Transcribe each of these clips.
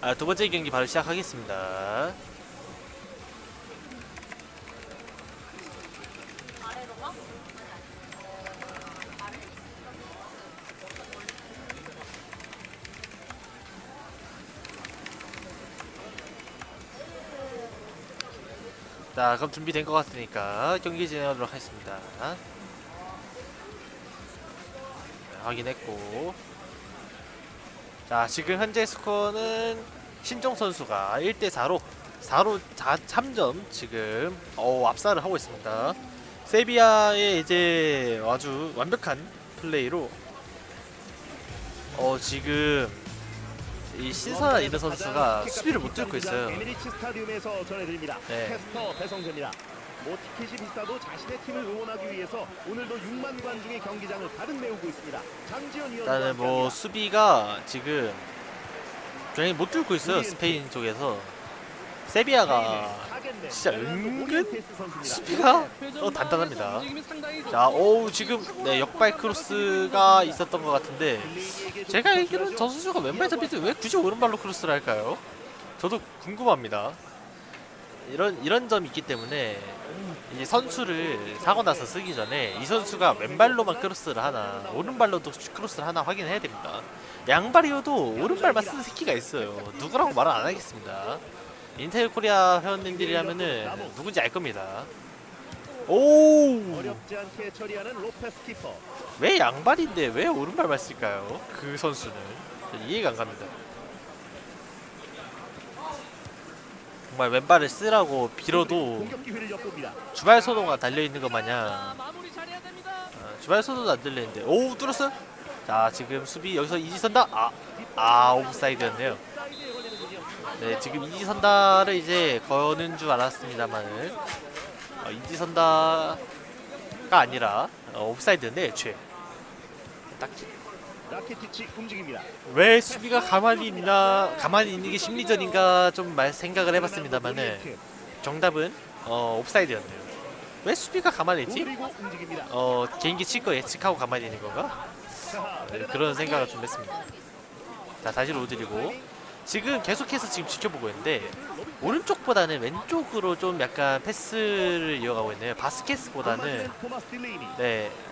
아, 두 번째 경기 바로 시작하겠습니다. 자, 그럼 준비된 것 같으니까 경기 진행하도록 하겠습니다. 자, 확인했고. 자, 지금 현재 스코어는 신종 선수가 1대 4로 4로 4, 3점 지금 어, 압살을 하고 있습니다. 세비야의 이제 아주 완벽한 플레이로 어 지금 이 신선한 이드 선수가 수비를 못 뚫고 있어요. 네. 뭐 티켓이 비싸도 자신의 팀을 응원하기 위해서 오늘도 6만 관중의 경기장을 가득 메우고 있습니다. 장지현 위원과 일단은 뭐. 수비가 지금 굉장히 못 뚫고 있어요 스페인 쪽에서 세비야가. 진짜 은근. 수비가 어, 단단합니다. 자, 어우 지금 네 역발 크로스가 있었던 것 같은데 제가 알기로는. 저 선수가 왼발 잡힐 때왜 굳이 오른발로 크로스를 할까요? 저도 궁금합니다. 이런 이런 점이 있기 때문에 이제 선수를 사고 나서 쓰기 전에 이 선수가 왼발로만 크로스를 하나 오른발로도 크로스를 하나 확인해야 됩니다. 양발이어도 오른발만 쓰는 새끼가 있어요. 누구라고 말은 안 하겠습니다. 인텔 코리아 회원님들이라면은 누군지 알 겁니다. 오! 왜 양발인데 왜 오른발만 쓸까요? 그 선수는 이해가 안 갑니다. 정말 왼발을 쓰라고 빌어도. 주발 소도가 달려 있는 것 마냥. 어, 주발 소도도 안 들리는데 오 뚫었어요? 자 지금 수비 여기서 이지선다 아, 아 걸리는군요. 네 지금 이지선다를 이제 거는 줄 알았습니다만은 어, 이지선다가 아니라 어, 오프사이드인데 애초에 딱히 라키티치 움직입니다. 왜 수비가 가만히 있나 가만히 있는 게 심리전인가 좀 말 생각을 해봤습니다만은 정답은 어 옵사이드였네요. 왜 수비가 가만히 있지? 그리고 움직입니다. 어 개인기 칠 거 예측하고 가만히 있는 건가? 자, 네, 그런 생각을 좀 했습니다. 자 다시 로드리고 지금 계속해서 지금 지켜보고 있는데 오른쪽보다는 왼쪽으로 좀 약간 패스를 이어가고 있네요. 토마스 딜레이니. 네 아,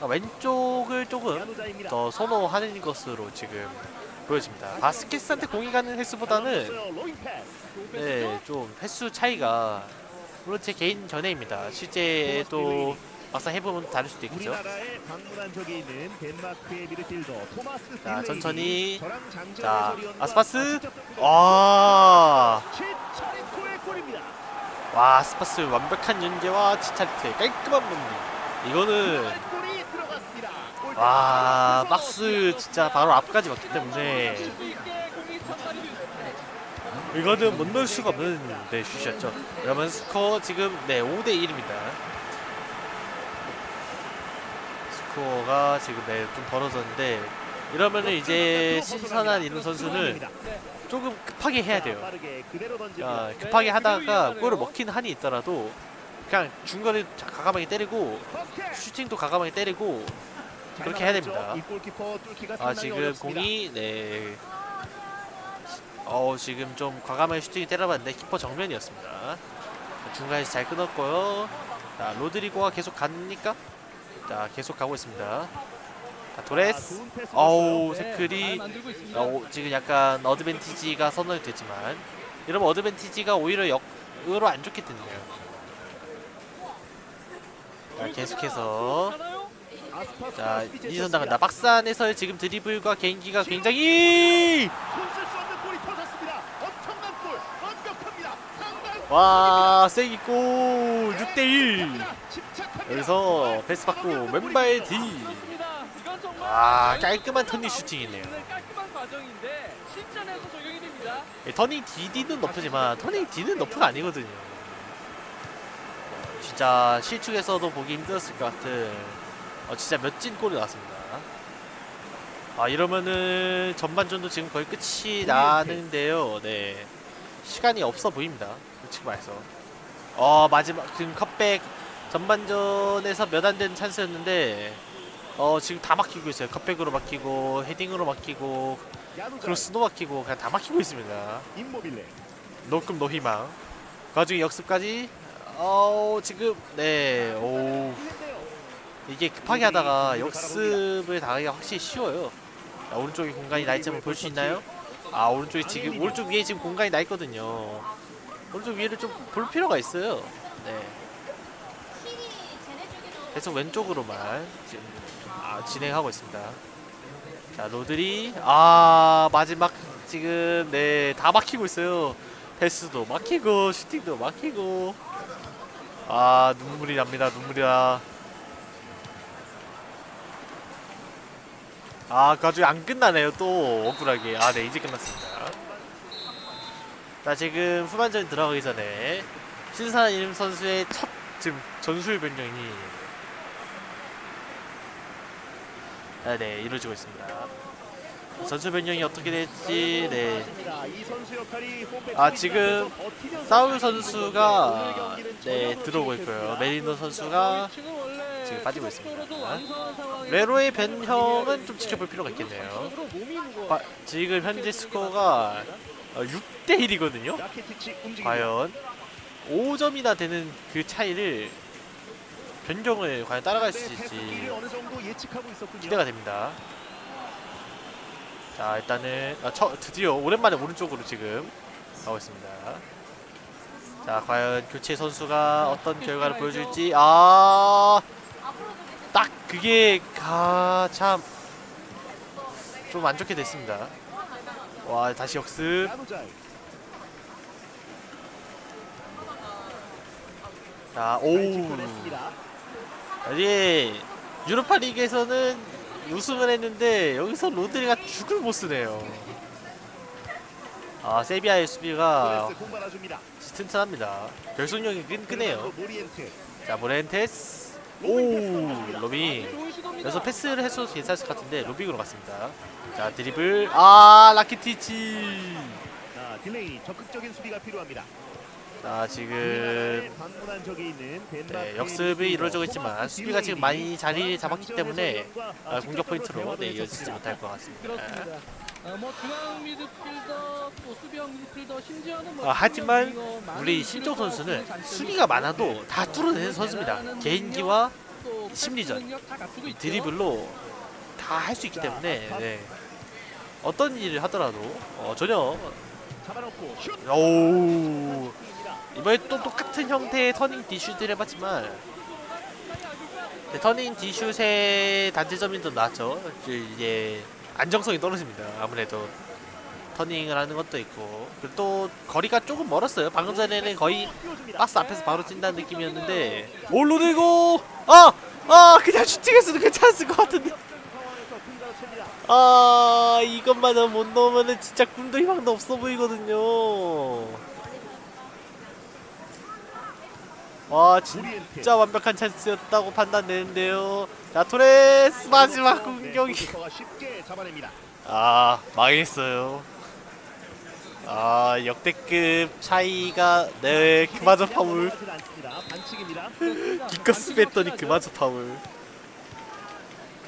왼쪽을 조금. 더 선호하는 것으로 지금 보여집니다. 바스켓스한테 공이 가는 횟수보다는. 네, 좀 횟수 차이가 물론 제 개인 견해입니다. 실제 또 막상 해보면 다를 수도 있겠죠. 자. 천천히. 자, 아스파스. 접촉을 아. 와, 스파스 완벽한 연계와 치차리트의 깔끔한 몸. 이거는 골이 들어갔습니다. 골 와, 박스 진짜 바로 앞까지 맞기 때문에. 이거는 못 넣을 수가 없는 네, 슛이었죠. 그러면 스코어 지금 네 5대 1입니다. 스코어가 지금 네, 좀 벌어졌는데 이러면은 이제 신선한 이런 선수는 조금 급하게 해야 돼요. 아, 급하게 하다가 골을 먹힌 한이 있더라도 그냥 중거리 자- 과감하게 때리고! 슈팅도 과감하게 때리고 잘 그렇게 해야. 됩니다. 아 지금. 공이 네. 어 지금 좀 과감하게 슈팅이 때려봤는데 키퍼 정면이었습니다. 중간에서 잘 끊었고요. 자 로드리고가 계속 갑니까? 자 계속 가고 있습니다. 자 아, 도레스. 패스 어우 네, 잘 태클이 있습니다. 어, 지금 약간 어드밴티지가 선언이 됐지만 이러면 어드밴티지가 오히려 역으로 안 좋게 됐네요. 자 계속해서 자 스피드에 이선 떴습니다. 나간다. 박스 안에서의 지금 드리블과 개인기가 굉장히 터졌습니다. 엄청난 골, 완벽합니다. 상당 와 세기 골 6대1 침착합니다. 여기서 패스 받고 왼발 D 아 깔끔한 터닝 슈팅이네요. 예, 터닝 DD는 너프지만 터닝 D는 너프가 아니거든요 진짜 실축에서도 보기 힘들었을 것 같은 어, 진짜 멋진 골이 나왔습니다 아 이러면은 전반전도 지금 거의 끝이 나는데요 네 시간이 없어 보입니다 솔직히 말해서 어 마지막 지금 컵백 전반전에서 몇 안 되는 찬스였는데 어 지금 다 막히고 있어요. 컵백으로 막히고 헤딩으로 막히고 크로스도 막히고 그냥 다 막히고 있습니다. 노금 노희망. 그 와중에 역습까지. 어 지금 네오 이게 급하게 하다가 역습을 당하기가 확실히 쉬워요. 자, 오른쪽에 공간이 나 있지 한번 볼 수 있나요? 아 오른쪽에 지금 오른쪽 위에 지금 공간이 나 있거든요. 오른쪽 위에를 좀 볼 필요가 있어요. 네. 계속 왼쪽으로만 지금 아, 진행하고 있습니다. 자 로드리 아 마지막 지금 네다 막히고 있어요. 패스도 막히고 슈팅도 막히고 아 눈물이 납니다 눈물이 나. 아, 그 와중에 안 끝나네요, 또. 억울하게. 아, 네, 이제 끝났습니다. 자, 지금 후반전 들어가기 전에 신사 이름 선수의 첫 지금 전술 변경이 아, 네, 이루어지고 있습니다. 전술 변경이 어떻게 될지, 네. 아, 지금 사울 선수가 네, 들어오고 있고요. 메리노 선수가 지금 빠지고 있습니다. 레로의 변형은 좀 지켜볼 필요가 있겠네요. 과- 지금 현재 스코어가 6대 1이거든요. 라키티치 움직입니다. 과연 5점이나 되는 그 차이를 변경을 과연 따라갈 수 네, 있을지. 기대가 됩니다. 자 일단은 아, 처, 드디어 오랜만에 오른쪽으로 지금 가고 있습니다. 자 과연 교체 선수가 어떤 결과를 보여줄지 아딱 그게 가 참 좀 안 좋게 됐습니다. 와 다시 역습 자, 잘 오. 짚어냈습니다. 예. 유로파 리그에서는 우승을 했는데 여기서 로드리가 죽을 못 쓰네요. 아, 세비야의 수비가. 튼튼합니다. 결속력이 끈끈해요. 자, 모렌테스. 오, 로빙. 여기서 패스를 했어도 괜찮을 것 같은데 로빙으로 갔습니다. 자, 드리블. 아, 라키티치. 자, 딜레이 적극적인 수비가 필요합니다. 자, 지금 우리나라에 방문한 적이 있는 덴마크의 네, 역습이 이루어지고 있지만 수비가 지금 많이 자리를 딜레이니 잡았기 때문에 아, 공격 포인트로 네, 이어지지. 못할 것 같습니다. 그렇습니다. 어, 뭐 중앙 미드필더 또 수비형 미드필더 심지어는 뭐 아, 하지만 우리 신종 미드필더가 선수는 수비가 많아도 다 뚫어내는 선수입니다. 개인기와 심리전. 드리블로 다 할 수 있기 때문에 네. 어떤 일을 하더라도 어, 전혀! 오 이번에 또 똑같은 형태의 터닝 디슛을 해봤지만 네, 터닝 디슛의 단체점이 더 낫죠. 이제 안정성이 떨어집니다. 아무래도 터닝을 하는 것도 있고 그리고 또 거리가 조금 멀었어요. 방금 전에는 거의. 박스 앞에서 바로 찐다는 느낌이었는데 올로 들고 아! 아 그냥 슈팅했어도 괜찮았을 것 같은데. 아 이것만은 못 넣으면은 진짜 꿈도 희망도 없어 보이거든요 와 모리엔테 진짜 완벽한 찬스였다고 판단되는데요 자 토레스 마지막 네, 공격이. 아 망했어요 아 역대급 차이가 네 그마저 파울 하진 않습니다. 반칙입니다. 그렇습니다. 기껏 스했더니 반칙을 그마저 파울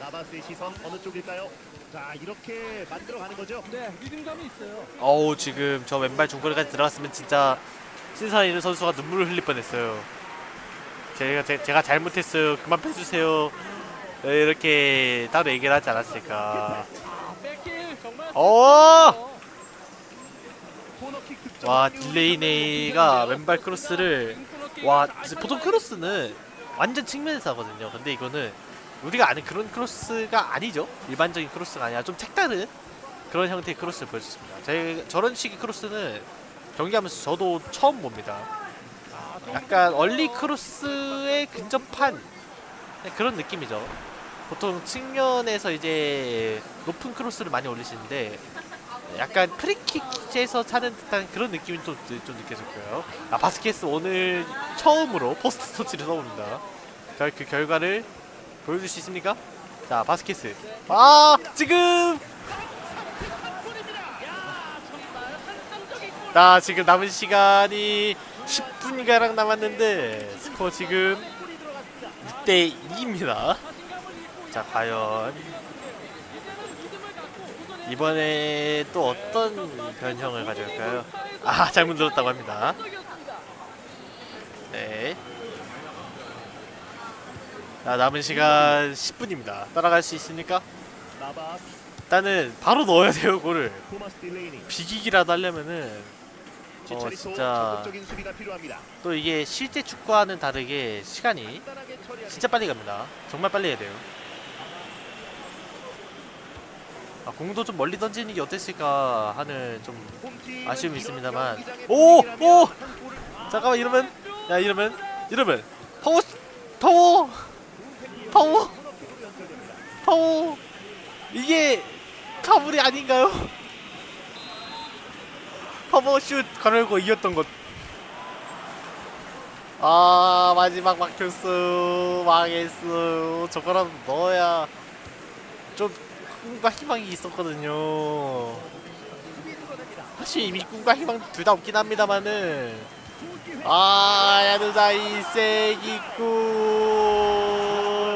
나바스의 시선 어느 쪽일까요? 자 이렇게 만들어가는 거죠. 네, 리듬감이 있어요. 어우 지금 저 왼발 중거리까지 들어갔으면 진짜 신사이는 선수가 눈물을 흘릴 뻔했어요. 제가 제, 제가 잘못했어요. 그만 빼주세요. 네, 이렇게 따로 얘기를 하지 않았을까. 어! 와 딜레이네가 왼발 크로스를 와 보통 크로스는 완전 측면에서 하거든요. 근데 이거는 우리가 아는 그런 크로스가 아니죠. 일반적인 크로스가 아니라 좀 색다른 그런 형태의 크로스를 보여줬습니다. 제 저런 식의 크로스는 경기하면서 저도 처음 봅니다. 약간 얼리 크로스에 근접한 그런 느낌이죠. 보통 측면에서 이제 높은 크로스를 많이 올리시는데 약간 프리킥에서 차는 듯한 그런 느낌이 좀, 느- 좀 느껴졌고요. 아 바스케스 오늘 처음으로 포스트 터치를 써봅니다. 자, 그 결과를 보여줄 수 있습니까? 자 바스케스. 아 지금 나 지금 남은 시간이 10분가량 남았는데 스코어 지금 6대 2입니다. 자 과연 이번에 또 어떤 변형을 가져올까요? 아 잘못 들었다고 합니다. 네. 자 남은 시간 10분입니다. 따라갈 수 있습니까? 일단은 바로 넣어야 돼요 골을. 비기기라도 하려면은 지차리소 진짜. 또 이게 실제 축구와는 다르게 시간이 진짜 빨리 갑니다. 정말 빨리 해야 돼요. 아, 공도 좀 멀리 던지는 게 어땠을까 하는 좀 아쉬움이 있습니다만. 오! 오! 잠깐만 이러면 야 이러면 이러면 파워 파워 파워. 파워 이게 파울이 아닌가요? 파워슛 가르고 이겼던 것. 아 마지막 막혔어 망했어 저거라도 넣어야 좀 꿈과 희망이 있었거든요. 사실 이미 꿈과 희망 둘 다 없긴 합니다만은 아 야누자이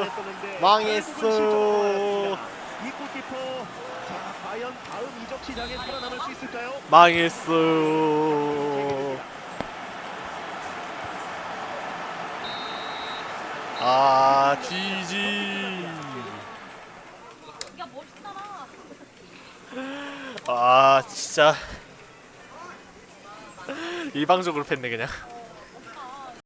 했었는데 망했어. 결국은 실점을 이 골키퍼 자 과연 다음 이적 시장에 살아남을 수 있을까요? 망했어 아 GG 야 멋있잖아. 아 진짜 일방적으로 팼네 그냥